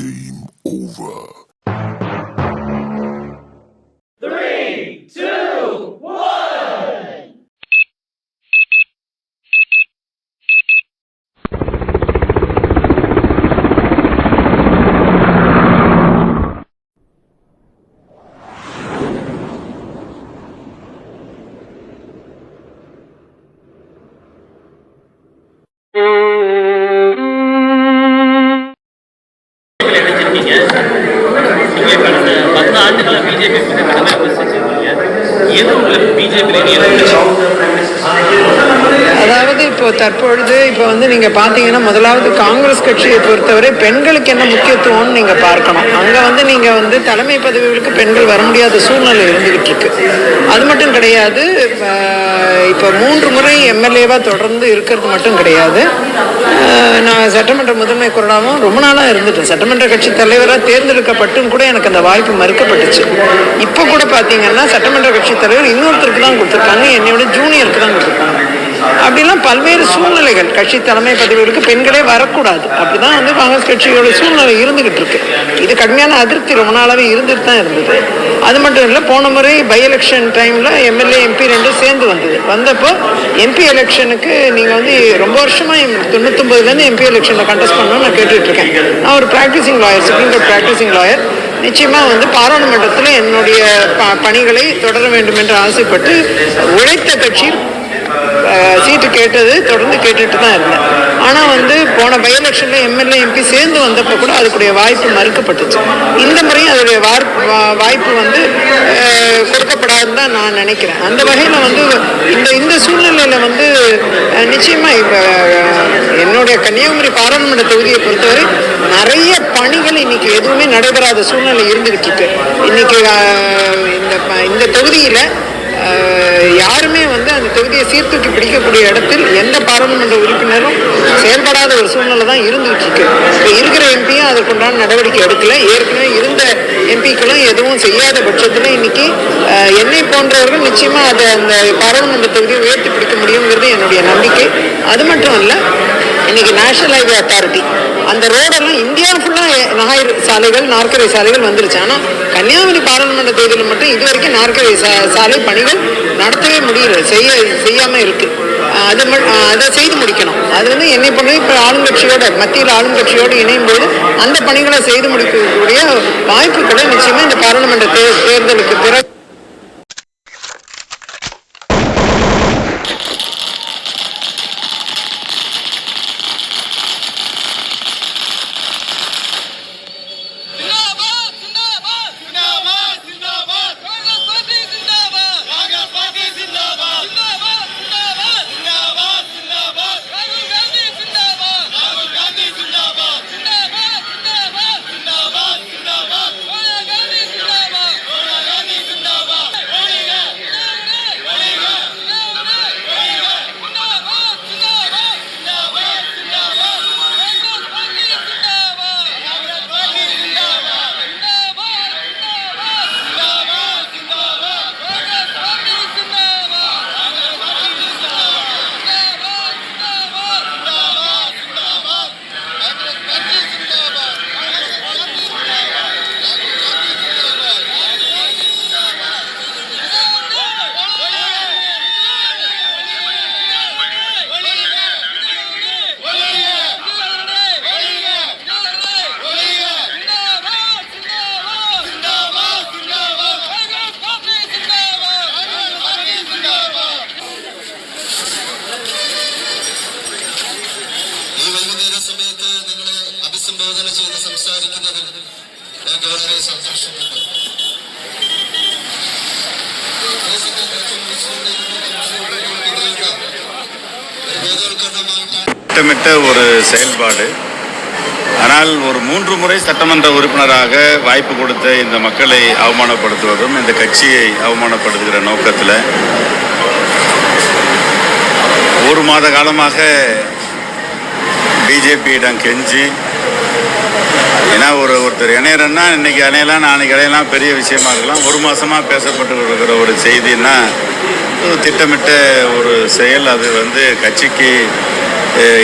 Game over. எது உங்களுக்கு BJP அதாவது இப்போ தற்பொழுது இப்போ வந்து நீங்கள் பார்த்தீங்கன்னா முதலாவது காங்கிரஸ் கட்சியை பொறுத்தவரை பெண்களுக்கு என்ன முக்கியத்துவம்னு நீங்கள் பார்க்கணும். அங்கே வந்து நீங்கள் வந்து தலைமை பதவிகளுக்கு பெண்கள் வர முடியாத சூழ்நிலை இருந்துகிட்டு இருக்கு. அது மட்டும் கிடையாது இப்போ மூன்று முறை எம்எல்ஏவாக தொடர்ந்து இருக்கிறது மட்டும் கிடையாது. சட்டமன்ற முதன்மை குரலாகவும் ரொம்ப நாளாக இருந்துட்டேன் சட்டமன்ற கட்சி தலைவராக தேர்ந்தெடுக்கப்பட்டும் கூட எனக்கு அந்த வாய்ப்பு மறுக்கப்பட்டுச்சு. இப்போ கூட பார்த்தீங்கன்னா சட்டமன்ற கட்சி தலைவர் இன்னொருத்தருக்கு தான் கொடுத்துருக்காங்க. என்னை விட ஜூனியருக்கு தான் கொடுத்துருக்காங்க. அப்படிலாம் பல்வேறு சூழ்நிலைகள். கட்சி தலைமை பதவிகளுக்கு பெண்களே வரக்கூடாது. அப்படிதான் வந்து காங்கிரஸ் கட்சியோட சூழ்நிலை இருந்துகிட்டு இருக்கு. இது கடுமையான அதிருப்தி ரொம்ப நாளாவே இருந்துட்டு தான் இருந்தது. அது மட்டும் இல்லை போன முறை பை எலெக்ஷன் டைம்ல எம்எல்ஏ எம்பி ரெண்டும் சேர்ந்து வந்தது. வந்தப்போ எம்பி எலெக்ஷனுக்கு நீங்க வந்து ரொம்ப வருஷமா தொண்ணூத்தொன்பதுலேருந்து எம்பி எலெக்ஷனில் கண்டெஸ்ட் பண்ணணும்னு நான் கேட்டுட்டு இருக்கேன் நான் ஒரு practising lawyer supreme court practising lawyer நிச்சயமா வந்து பாராளுமன்றத்தில் என்னுடைய ப- பணிகளை தொடர வேண்டும் என்று ஆசைப்பட்டு உழைத்த கட்சி சீட்டு கேட்டது தொடர்ந்து கேட்டுட்டு தான் இருந்தேன். ஆனால் வந்து போன பை எலெக்ஷனில் எம்எல்ஏ எம்பி சேர்ந்து வந்தப்போ கூட அதுக்குடைய வாய்ப்பு மறுக்கப்பட்டுச்சு. இந்த முறையும் அதோடைய வாய்ப்பு வந்து கொடுக்கப்படாதுன்னு தான் நான் நினைக்கிறேன். அந்த வகையில் வந்து இந்த இந்த சூழ்நிலையில் வந்து நிச்சயமாக இப்போ என்னுடைய கன்னியாகுமரி பாராளுமன்ற தொகுதியை பொறுத்தவரை நிறைய பணிகள் இன்னைக்கு எதுவுமே நடைபெறாத சூழ்நிலை இருந்துகிட்டு இருக்கு. இன்னைக்கு இந்த ப- இந்த தொகுதியில் வந்து சீர்தூக்கி பிடிக்கக்கூடிய இடத்தில் எந்த பாராளுமன்ற உறுப்பினரும் செயல்படாத ஒரு சூழ்நிலை தான் இருந்துட்டு இருக்கு. இப்போ இருக்கிற எம்பியும் அதற்குண்டான நடவடிக்கை எடுக்கல. ஏற்கனவே இருந்த எம்பிக்களும் எதுவும் செய்யாத பட்சத்தில் இன்னைக்கு என்னை போன்றவர்கள் நிச்சயமா அதை அந்த பாராளுமன்ற தொகுதியை உயர்த்தி பிடிக்க முடியுங்கிறது என்னுடைய நம்பிக்கை. அது மட்டும் இல்லை இன்னைக்கு நேஷனல் ஹைவே அத்தாரிட்டி அந்த ரோடெல்லாம் இந்தியா ஃபுல்லாக நகாய் சாலைகள் நாற்கரை சாலைகள் வந்துருச்சு. ஆனால் கன்னியாகுமரி பாராளுமன்ற தேர்தலில் மட்டும் இது வரைக்கும் நாற்கரை சா- சாலை பணிகள் நடத்தவே முடியல. செய்ய செய்யாமல் இருக்குது அது ம- அதை செய்து முடிக்கணும். அது வந்து என்னை பொறுத்தவரை இப்போ ஆளுங்கட்சியோட மத்தியில் ஆளுங்கட்சியோடு இணையும் போது அந்த பணிகளை செய்து முடிக்கக்கூடிய வாய்ப்புகளை நிச்சயமாக இந்த பாராளுமன்ற தே- தேர்தலுக்கு பிறகு ഈ വൈകുന്നേര സമയത്ത് നിങ്ങളെ അഭിസംബോധന ചെയ്ത് സംസാരിക്കുന്നതിൽ ഞങ്ങൾക്ക് വളരെ സന്തോഷമുണ്ട് ദേശത്തെ മുസ്ലിം ലീഗിന്റെ ഒരു ബോധവൽക്കരണമായിട്ടാണ് திட்டமிட்ட ஒரு செயல்பாடு ஆனால் ஒரு மூன்று முறை சட்டமன்ற உறுப்பினராக வாய்ப்பு கொடுத்த இந்த மக்களை அவமானப்படுத்துவதும் இந்த கட்சியை அவமானப்படுத்துகிற நோக்கத்தில் ஒரு மாத காலமாக பிஜேபியிடம் கெஞ்சி ஏன்னா ஒரு ஒருத்தர் இணையறன்னா இன்னைக்கு அணையலாம் நாளைக்கு அணையலாம் பெரிய விஷயமா இருக்கலாம். ஒரு மாதமாக பேசப்பட்டு இருக்கிற ஒரு செய்தின்னா திட்டமிட்ட ஒரு செயல். அது வந்து கட்சிக்கு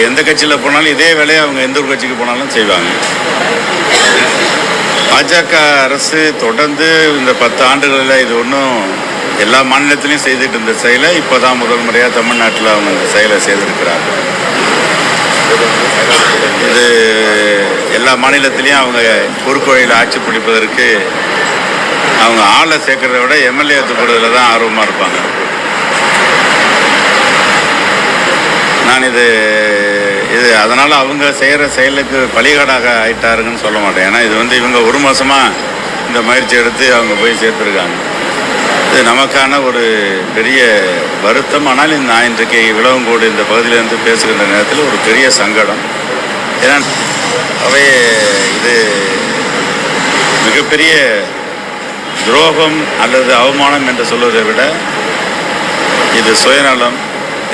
எந்த கட்சியில் போனாலும் இதே வேலையை அவங்க எந்த ஒரு கட்சிக்கு போனாலும் செய்வாங்க. பாஜக அரசு தொடர்ந்து இந்த பத்து ஆண்டுகளில் இது ஒன்றும் எல்லா மாநிலத்திலையும் செய்துட்டு இருந்த செயலை இப்போ தான் முதல் முறையாக தமிழ்நாட்டில் அவங்க இந்த செயலை செய்திருக்கிறாங்க. இது எல்லா மாநிலத்திலையும் அவங்க பொறுப்புகளில் ஆட்சி பிடிப்பதற்கு அவங்க ஆளை சேர்க்கறத விட எம்எல்ஏ தூக்குறதுல தான் ஆர்வமாக இருப்பாங்க. நான் இது இது அதனால் அவங்க செய்கிற செயலுக்கு பலிகாடாக ஆயிட்டாருங்கன்னு சொல்ல மாட்டேன். ஏன்னா இது வந்து இவங்க ஒரு மாதமாக இந்த முயற்சி எடுத்து அவங்க போய் சேர்த்துருக்காங்க. இது நமக்கான ஒரு பெரிய வருத்தம். ஆனால் இந்த நான் இன்றைக்கு விளவங்கோடு இந்த பகுதியிலேருந்து பேசுகின்ற நேரத்தில் ஒரு பெரிய சங்கடம். ஏன்னா அவை இது மிகப்பெரிய துரோகம் அல்லது அவமானம் என்று சொல்வதை விட இது சுயநலம்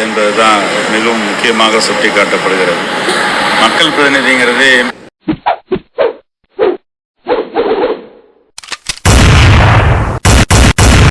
என்பதுதான் மிகவும் முக்கியமாக சுட்டிக்காட்டப்படுகிறது. மக்கள் பிரதிநிதிங்கிறது